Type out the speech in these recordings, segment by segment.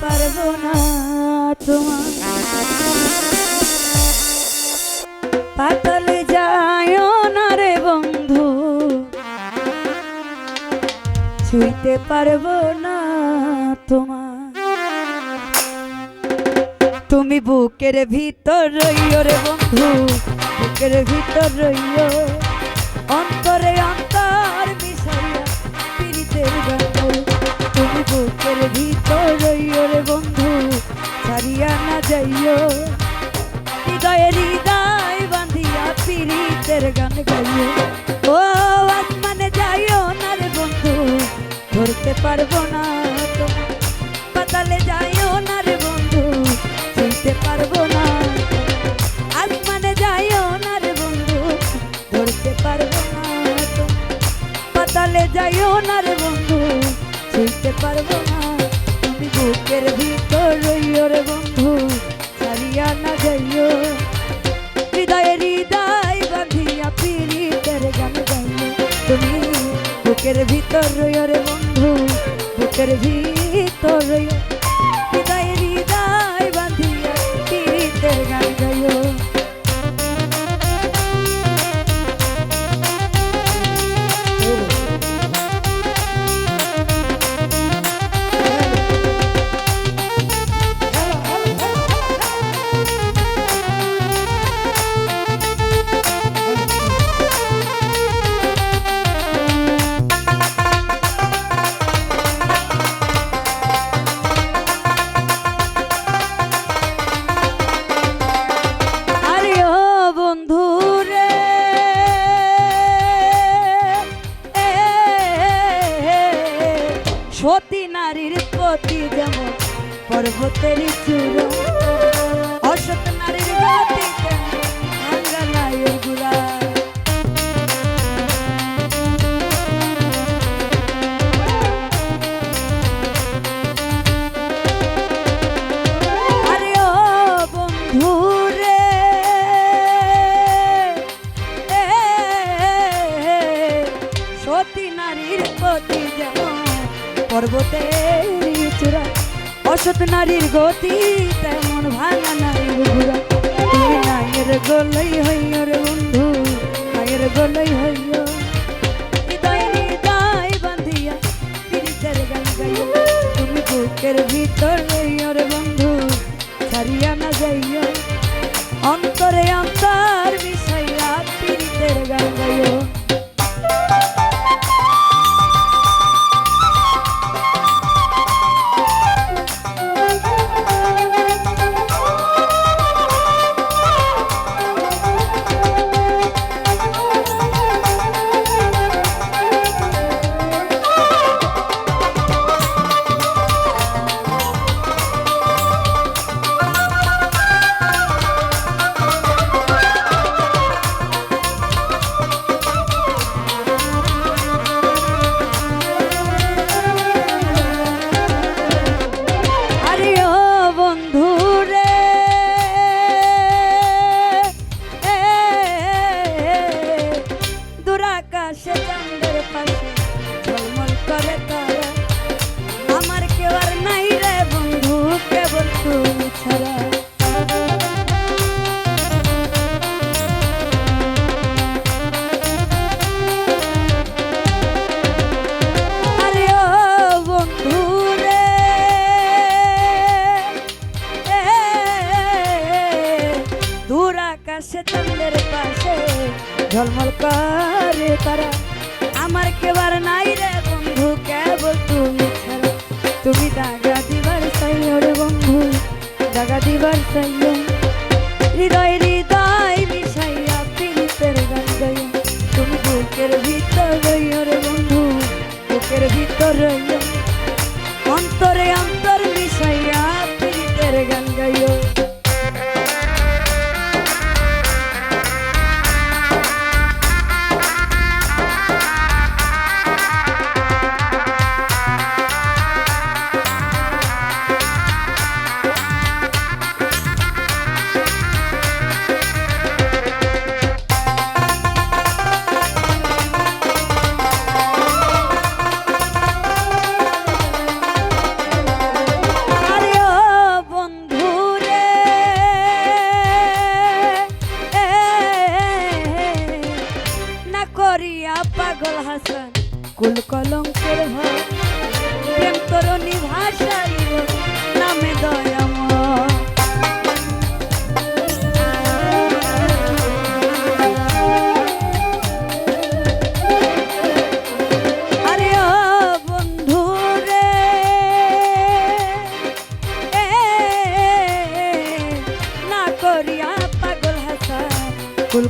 পারব না তোমার পাতালে যায় না রে বন্ধু। ছুঁইতে পারব না তোমার। তুমি বুকের ভিতর রইও রে বন্ধু। বুকের ভিতর রইও। যাইও। হৃদয়ে হৃদয় বাঁধিয়া পীড়িতের গান গাইও। ও আসমানে যাইও না রে বন্ধু, ধরতে পারব না তোমার পাতালে যাইও বুকের ভিতর রে বন্ধু বুকের ভিতর রইও। সতী নারীর প্রতি যেমন পর্বতের চূড় অসত নারীর গতি পর্বতের চূড়া অসৎ নারীর গতি তেমন ভাঙা নারীর ঘুরা তুমি নাইয়ের গলই হইয় রে বন্ধু নাইয়ের গলই তারা আমার কেবার নাই রে বন্ধু, কেবল তুমি ছাড়া তুমি দাগা দিবার চাইও রে বন্ধু, দাগা দিবার চাইও হৃদয় হৃদয় মিশাইয়া পীড়িতের গান গাইয়া তুমি বুকের ভিতর রইও রে বন্ধু, বুকের ভিতর রইও কুল কলঙ্কের হয়। প্রেম তরণী ভাষায় নামে দয়াম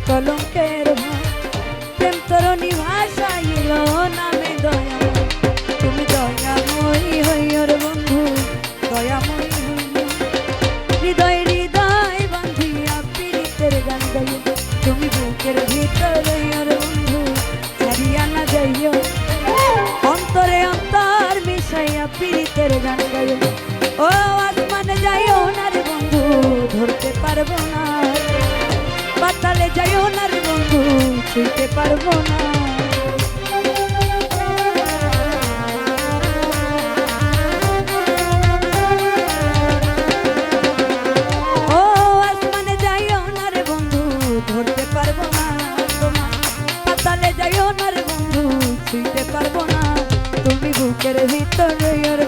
কলঙ্কের প্রেম তরণী গান গাইও ও, আসমানে যাইও না রে বন্ধু, ধরতে পারব না পাতালে যাইও না রে বন্ধু ছুঁতে পারব না। Quieres historia